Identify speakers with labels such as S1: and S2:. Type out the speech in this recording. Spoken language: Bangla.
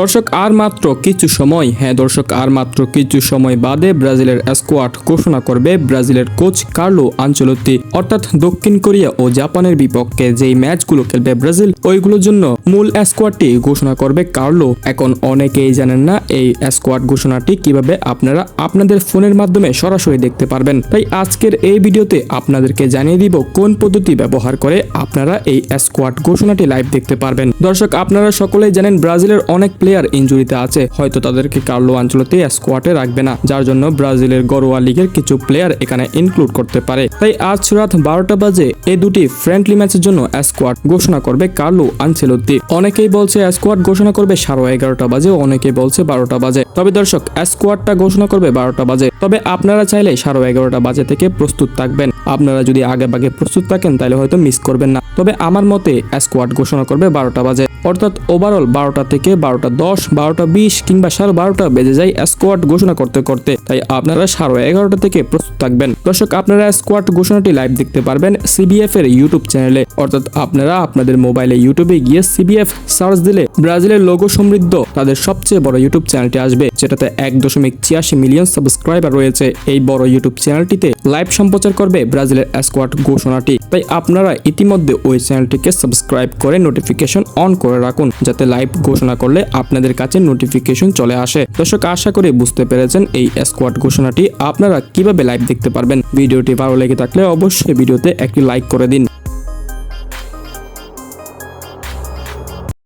S1: দর্শক, আর মাত্র কিছু সময় হ্যাঁ দর্শক, আর মাত্র কিছু সময় বাদে ব্রাজিলের স্কোয়াড ঘোষণা করবে ব্রাজিলের কোচ কার্লো আঞ্চলতি অর্থাৎ দক্ষিণ কোরিয়া ও জাপানের বিপক্ষে যেই ম্যাচগুলো খেলবে ব্রাজিল, ওইগুলোর জন্য মূল স্কোয়াডটি ঘোষণা করবে কার্লো এখন অনেকেই জানেন না এই স্কোয়াড ঘোষণাটি কীভাবে আপনারা আপনাদের ফোনের মাধ্যমে সরাসরি দেখতে পারবেন। তাই আজকের এই ভিডিওতে আপনাদেরকে জানিয়ে দিব কোন পদ্ধতি ব্যবহার করে আপনারা এই স্কোয়াড ঘোষণাটি লাইভ দেখতে পারবেন। দর্শক, আপনারা সকলেই জানেন ব্রাজিলের অনেক প্লেয়ার ইনজুরিতে আছে, হয়তো তাদেরকে কার্লো আঞ্চলতে স্কোয়াডে রাখবে না। যার জন্য ব্রাজিলের গরোয়া লিগের কিছু প্লেয়ার এখানে ইনক্লুড করতে পারে। তাই আজ রাত বারোটা বাজে এই দুটি ফ্রেন্ডলি ম্যাচের জন্য স্কোয়াড ঘোষণা করবে কার্লো আনচেলত্তি অনেকেই বলছে স্কোয়াড ঘোষণা করবে সাড়ে এগারোটা বাজে, অনেকেই বলছে বারোটা বাজে। তবে দর্শক স্কোয়াডটা ঘোষণা করবে বারোটা বাজে। তবে আপনারা চাইলে সাড়ে এগারোটা বাজে থেকে প্রস্তুত থাকবেন। আপনারা যদি আগে ভাগে প্রস্তুত থাকেন তাহলে হয়তো মিস করবেন না। তবে আমার মতে স্কোয়াড ঘোষণা করবে বারোটা বাজে। অর্থাৎ ওভারঅল বারোটা থেকে বারোটা দশ, বারোটা, বিশ কিংবা সাড়ে বারোটা বেজে যায় স্কোয়াড ঘোষণা করতে করতে। তাই আপনারা সাড়ে এগারোটা থেকে প্রস্তুত থাকবেন। দর্শক, আপনারা স্কোয়াড ঘোষণাটি লাইভ দেখতে পারবেন সিবিএফ এর ইউটিউব চ্যানেলে অর্থাৎ আপনারা আপনাদের মোবাইলে ইউটিউবে গিয়ে সিবিএফ সার্চ দিলে ব্রাজিলের লোগো সমৃদ্ধ তাদের সবচেয়ে বড় ইউটিউব চ্যানেলটি আসবে, যেটাতে এক দশমিক ছিয়াশি মিলিয়ন সাবস্ক্রাইবার রয়েছে। এই বড় ইউটিউব চ্যানেলটিতে লাইভ সম্প্রচার করবে ব্রাজিলের স্কোয়াড ঘোষণাটি। তাই আপনারা ইতিমধ্যে ওই চ্যানেলটিকে সাবস্ক্রাইব করে নোটিফিকেশন অন করে রাখুন, যাতে লাইভ ঘোষণা করলে আপনাদের কাছে নোটিফিকেশন চলে আসে। দর্শক, আশা করি বুঝতে পেরেছেন এই স্কোয়াড ঘোষণাটি। আপনারা কীভাবে লাইভ দেখতে পারবেন? ভিডিওটি ভালো লেগে থাকলে অবশ্যই ভিডিওতে একটি লাইক করে দিন।